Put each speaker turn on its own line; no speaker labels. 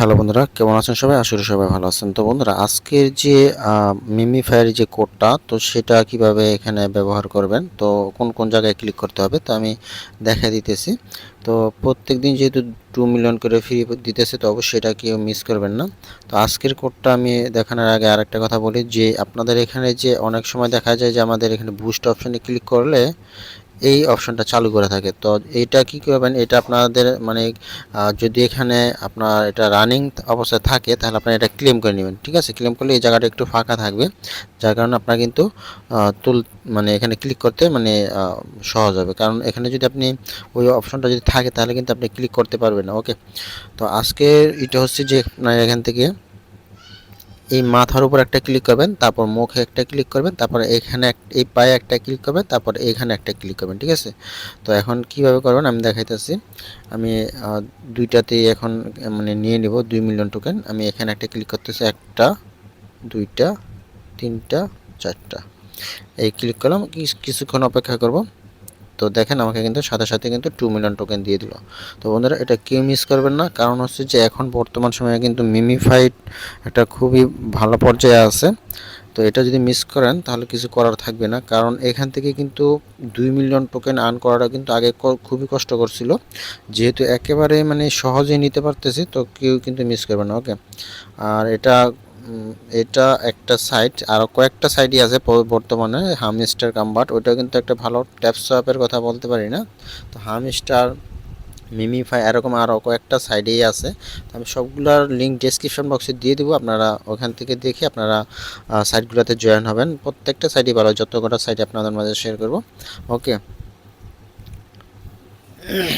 Hello বন্ধুরা, কেমন আছেন সবাই? আসলে সবাই ভালো আছেন। তো বন্ধুরা, আজকের যে মিমিফায়ার যে কোডটা তো সেটা কীভাবে এখানে ব্যবহার করবেন? তো কোন কোন জায়গায় ক্লিক করতে হবে? তো আমি দেখা দিতেছি। তো প্রত্যেক দিন যেহেতু টু মিলিয়ন করে ফ্রি দিতেছে, তো অবশ্যই এটা কেউ মিস করবেন না। তো আজকের কোডটা আমি দেখানোর আগে আরেকটা কথা বলি, যে আপনাদের এখানে যে অনেক সময় দেখা যায় যে আমাদের এখানে বুস্ট অপশানে ক্লিক করলে এই অপশনটা চালু করে থাকে। তো এইটা কি করবেন? এটা আপনাদের মানে যদি এখানে আপনার এটা রানিং অবস্থায় থাকে, তাহলে আপনারা এটা ক্লেম করে নেবেন, ঠিক আছে? ক্লেম করলে এই জায়গাটা একটু ফাঁকা থাকবে। যার কারণে আপনার কিন্তু তুল মানে এখানে ক্লিক করতে মানে সহজ হবে। কারণ এখানে যদি আপনি ওই অপশনটা যদি থাকে, তাহলে কিন্তু আপনি ক্লিক করতে পারবেন ওকে তো আজকের এটা হচ্ছে যে, আপনার এখান থেকে এই মাথার উপর একটা ক্লিক করবেন, তারপর মুখে একটা ক্লিক করবেন, তারপর এখানে এই পায়ে একটা ক্লিক করবেন, তারপর এখানে একটা ক্লিক করবেন, ঠিক আছে? তো এখন কীভাবে করবেন আমি দেখাইতেছি। আমি দুইটাতেই এখন মানে নিয়ে নিব দুই মিলিয়ন টোকেন আমি এখানে একটা ক্লিক করতেছি, একটা, দুইটা, তিনটা, চারটা। এই ক্লিক করলাম কিছুক্ষণ অপেক্ষা করব। তো দেখেন আমাকে কিন্তু সাথে সাথে কিন্তু টু মিলিয়ন টোকেন দিয়ে দিল। তো বন্ধুরা, এটা কেউ মিস করবেন না। কারণ হচ্ছে যে এখন বর্তমান সময়ে কিন্তু মিমিফাইড একটা খুবই ভালো পর্যায়ে আছে। তো এটা যদি মিস করেন, তাহলে কিছু করার থাকবে না। কারণ এখান থেকে কিন্তু দুই মিলিয়ন টোকেন আর্ন করাটা কিন্তু আগে খুবই কষ্টকর ছিল। যেহেতু একেবারে মানে সহজেই নিতে পারতেছি, তো কেউ কিন্তু মিস করবে না ওকে আর এটা এটা একটা সাইট আর কয়েকটা সাইটই আছে বর্তমানে হামস্টার কাম্বাট ওইটা কিন্তু একটা ভালো ট্যাপস অ্যাপের কথা বলতে পারি না। তো হামস্টার মিমিফাই এরকম আরও কয়েকটা সাইডেই আছে। আমি সবগুলোর লিঙ্ক ডেসক্রিপশন বক্সে দিয়ে দেবো, আপনারা ওখান থেকে দেখে আপনারা সাইটগুলোতে জয়েন হবেন। প্রত্যেকটা সাইটই ভালো যত কটা সাইট আপনাদের মাঝে শেয়ার করব। ওকে